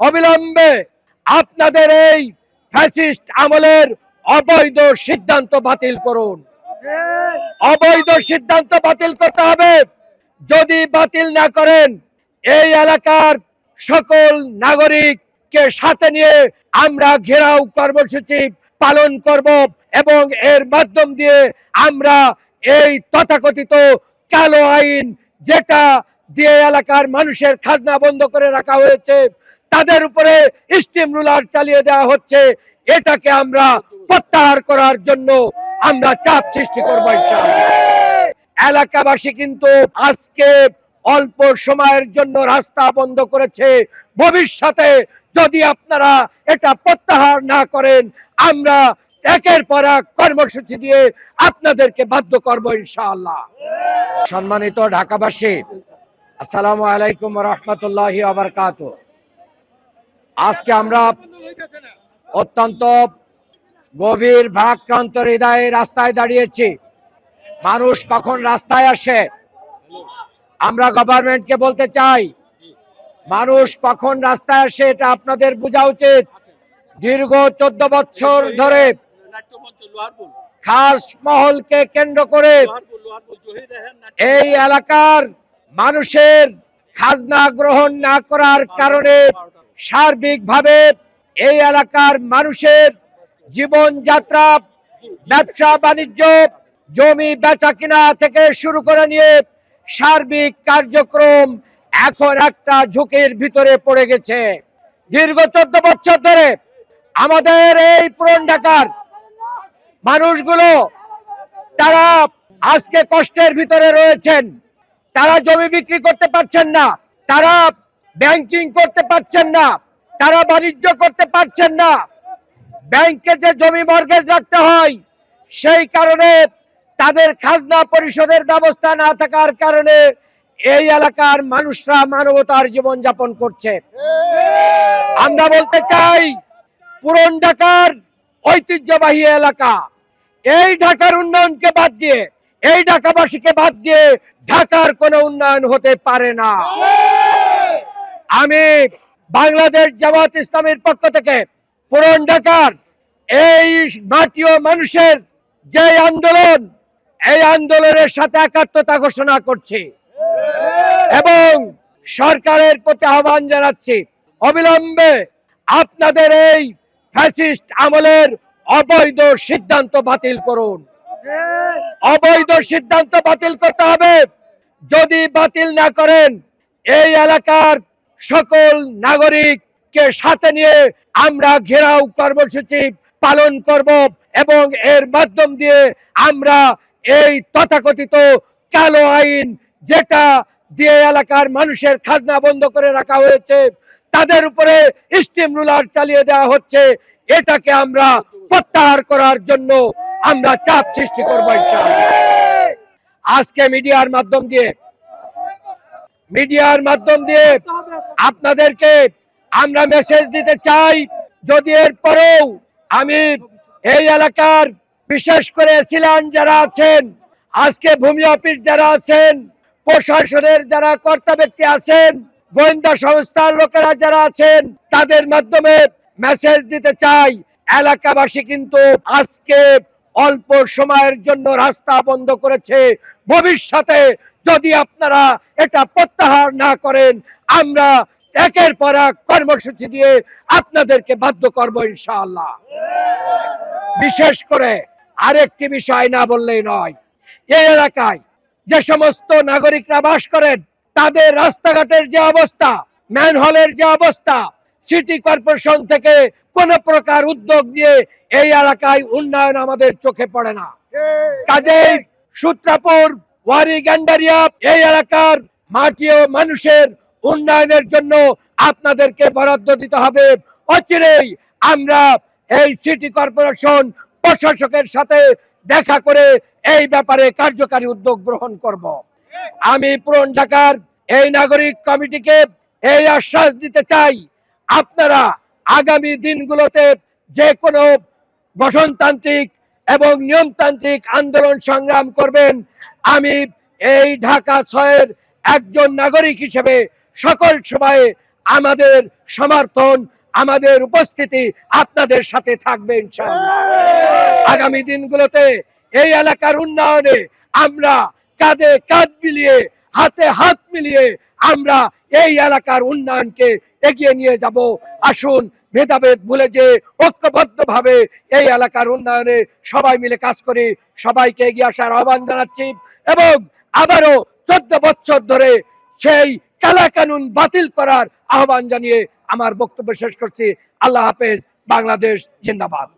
অবিলম্বে আপনাদের এই ফ্যাসিস্ট আমলের অবৈধ সিদ্ধান্ত বাতিল করুন। অবৈধ সিদ্ধান্ত বাতিল করতে হবে। যদি বাতিল না করেন, এই এলাকার সকল নাগরিককে সাথে নিয়ে আমরা ঘেরাও কর্মসূচি পালন করব এবং এর মাধ্যম দিয়ে আমরা এই তথাকথিত কালো আইন যেটা দিয়ে এলাকার মানুষের খাজনা বন্ধ করে রাখা হয়েছে তাদের উপরে স্টিম রুলার চালিয়ে দেওয়া হচ্ছে। এটাকে আমরা প্রত্যাহার করার জন্য আমরা চাপ সৃষ্টি করব এলাকাবাসী কিন্তু আজকে অল্প সময়ের জন্য রাস্তা বন্ধ করেছে। ভবিষ্যতে যদি আপনারা এটা প্রত্যাহার না করেন, আমরা একের পর এক কর্মসূচি দিয়ে আপনাদেরকে বাধ্য করব ইনশাআল্লাহ। সম্মানিত ঢাকাবাসী, আসসালামু আলাইকুম রহমতুল্লাহি আবরকাত আজকে আমরা অত্যন্ত গভীর ভারাক্রান্ত হৃদয়ে রাস্তায় দাঁড়িয়েছি। মানুষ কখন রাস্তায় আসে? আমরা গভর্নমেন্টকে বলতে চাই, মানুষ কখন রাস্তায় আসে এটা আপনাদের বোঝা উচিত। দীর্ঘ চোদ্দ বছর ধরে খাস মহলকে কেন্দ্র করে এই এলাকার মানুষের খাজনা গ্রহণ না করার কারণে সার্বিকভাবে এই এলাকার মানুষের জীবনযাত্রা ব্যবসা, বাণিজ্য, জমি বেচা কিনা থেকে শুরু করে নিয়ে সার্বিক কার্যক্রম এখন একটা ঝুঁকির ভিতরে পড়ে গেছে। দীর্ঘ চোদ্দ বছর ধরে আমাদের এই পুরন ঢাকার মানুষগুলো, তারা আজকে কষ্টের ভিতরে রয়েছেন। তারা জমি বিক্রি করতে পারছেন না। তারা ব্যাংকিং করতে পারছেন না, তারা বাণিজ্য করতে পারছেন না। ব্যাংকে যে জমি মর্গেজ রাখতে হয়, সেই কারণে তাদের খাজনা পরিশোধের ব্যবস্থা না থাকার কারণে এই এলাকার মানুষরা মানবতার জীবন যাপন করছে। আমরা বলতে চাই, পুরন ঢাকার ঐতিহ্যবাহী এলাকা, এই ঢাকার উন্নয়নকে বাদ দিয়ে, এই ঢাকাবাসীকে বাদ দিয়ে ঢাকার কোনো উন্নয়ন হতে পারে না। আমি বাংলাদেশ জামাত ইসলামের পক্ষ থেকে পুরন ঢাকার এই মাটিও মানুষের যে আন্দোলন, এই আন্দোলনের সাথে একাত্মতা ঘোষণা করছি। এবং সরকারের প্রতি আহ্বান জানাচ্ছি, অবিলম্বে আপনাদের এই ফ্যাসিস্ট আমলের অবৈধ সিদ্ধান্ত বাতিল করুন। অবৈধ সিদ্ধান্ত বাতিল করতে হবে। যদি বাতিল না করেন, এই এলাকার সকল নাগরিককে সাথে নিয়ে আমরা ঘেরাও কর্মসূচি পালন করব এবং এর মাধ্যম দিয়ে আমরা এই তথাকথিত কালো আইন যেটা দিয়ে এলাকার মানুষের খাজনা বন্ধ করে রাখা হয়েছে, তাদের উপরে স্টিম রুলার চালিয়ে দেওয়া হচ্ছে, এটাকে আমরা প্রত্যাহার করার জন্য আমরা চাপ সৃষ্টি করব আজকে মিডিয়ার মাধ্যম দিয়ে মিডিয়ার মাধ্যম দিয়ে আপনাদেরকে আমরা মেসেজ দিতে চাই। যদি এর পরেও আমি এই এলাকার বিশেষ করে সিলান যারা আছেন, আজকে ভূমি অফিস যারা আছেন, প্রশাসনের যারা কর্তা ব্যক্তি আছেন, গোয়েন্দা সংস্থার লোকেরা যারা আছেন, তাদের মাধ্যমে মেসেজ দিতে চাই। এলাকাবাসী কিন্তু আজকে অল্প সময়ের জন্য রাস্তা বন্ধ করেছে। ভবিষ্যতে যদি আপনারা এটা প্রত্যাহার না করেন, আমরা একের পর এক কর্মসূচি দিয়ে আপনাদেরকে বাধ্য করব ইনশাআল্লাহ। বিশেষ করে আরেকটি বিষয় না বললেই নয় এই এলাকায় যে সমস্ত নাগরিকরা বাস করেন, তাদের রাস্তাঘাটের যে অবস্থা, ম্যানহলের যে অবস্থা সিটি কর্পোরেশন থেকে কোন প্রকার উদ্যোগ নিয়ে এই এলাকায় উন্নয়ন আমাদের চোখে পড়ে না। কাজেই সূত্রাপুর, ওয়ারি গ্যান্ডারিয়া এই এলাকার মাটি ও মানুষের উন্নয়নের জন্য আপনাদেরকে বরাদ্দ দিতে হবে। অচিরেই আমরা এই সিটি কর্পোরেশন প্রশাসকের সাথে দেখা করে এই ব্যাপারে কার্যকারী উদ্যোগ গ্রহণ করব। আমি পুরন ঢাকার এই নাগরিক কমিটিকে এই আশ্বাস দিতে চাই আপনারা আগামী দিনগুলোতে যে কোনো গঠনতান্ত্রিক এবং নিয়মতান্ত্রিক আন্দোলন সংগ্রাম করবেন, আমি এই ঢাকা ছয়ের একজন নাগরিক হিসেবে সকল সময়ে আমাদের সমর্থন, আমাদের উপস্থিতি আপনাদের সাথে থাকবে আগামী দিনগুলোতে এই এলাকার উন্নয়নে আমরা কাঁধে কাঁধ মিলিয়ে হাতে হাত মিলিয়ে আমরা এই এলাকার উন্নয়নকে এগিয়ে নিয়ে যাব। আসুন ভেদাভেদ ভুলে যে ঐক্যবদ্ধ ভাবে এই এলাকার উন্নয়নে সবাই মিলে কাজ করি। সবাইকে এগিয়ে আসার আহ্বান জানাচ্ছি এবং আবারও চোদ্দ বছর ধরে সেই কালা কানুন বাতিল করার আহ্বান জানিয়ে আমার বক্তব্য শেষ করছি। আল্লাহ হাফেজ, বাংলাদেশ জিন্দাবাদ।